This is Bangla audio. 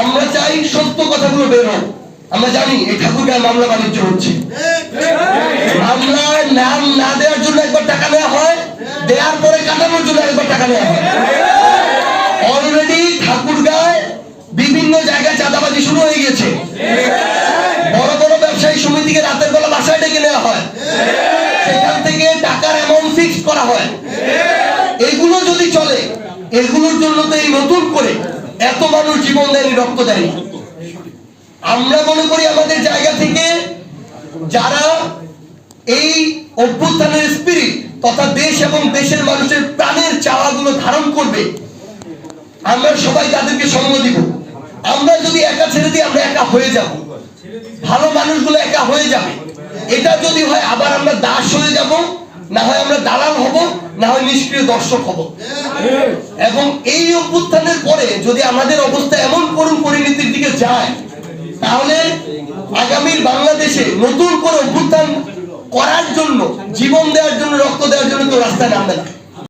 আমরা চাই সত্য কথাগুলো বের হোক। আমরা জানি এই ঠাকুরগাঁয় মামলা বাণিজ্য হচ্ছে। মামলায় নাম না দেওয়ার জন্য একবার টাকা নেওয়া হয়, দেওয়ার পরে কাটানোর জন্য একবার টাকা নেওয়া হয়। অলরেডি ঠাকুরগাঁয় বিভিন্ন জায়গায় চাঁদাবাজি শুরু হয়ে গেছে বড় বড় ব্যবসায়ী সমিতিকে রাতের বেলা বাসায় ডেকে নেওয়া হয়। সেখান থেকে টাকার অ্যামাউন্ট ফিক্স করা হয়। এগুলো যদি চলে, এগুলোর জন্য তো এই নতুন করে এত মানুষ জীবন দেয়নি রক্ত দেয়নি আমরা মনে করি আমাদের জায়গা থেকে যারা এই অভ্যুত্থানের স্পিরিট তথা দেশ এবং দেশের মানুষের প্রাণের চাওয়াগুলো ধারণ করবে, আমরা সবাই তাদেরকে সঙ্গ দিব। আমরা যদি একা ছেড়ে দিই, আমরা একা হয়ে যাব। ভালো মানুষগুলো একা হয়ে যাবে। এটা যদি হয়, আবার আমরা দাস হয়ে যাব, না হয় আমরা দালাল হব, না হয় নিষ্ক্রিয় দর্শক হব। এবং এই অভ্যুত্থানের পরে যদি আমাদের অবস্থা এমন করুণ পরিণতির দিকে যায়, তাহলে আগামীর বাংলাদেশে নতুন করে অভ্যুত্থান করার জন্য, জীবন দেওয়ার জন্য, রক্ত দেওয়ার জন্য তো রাস্তায় নামবে না।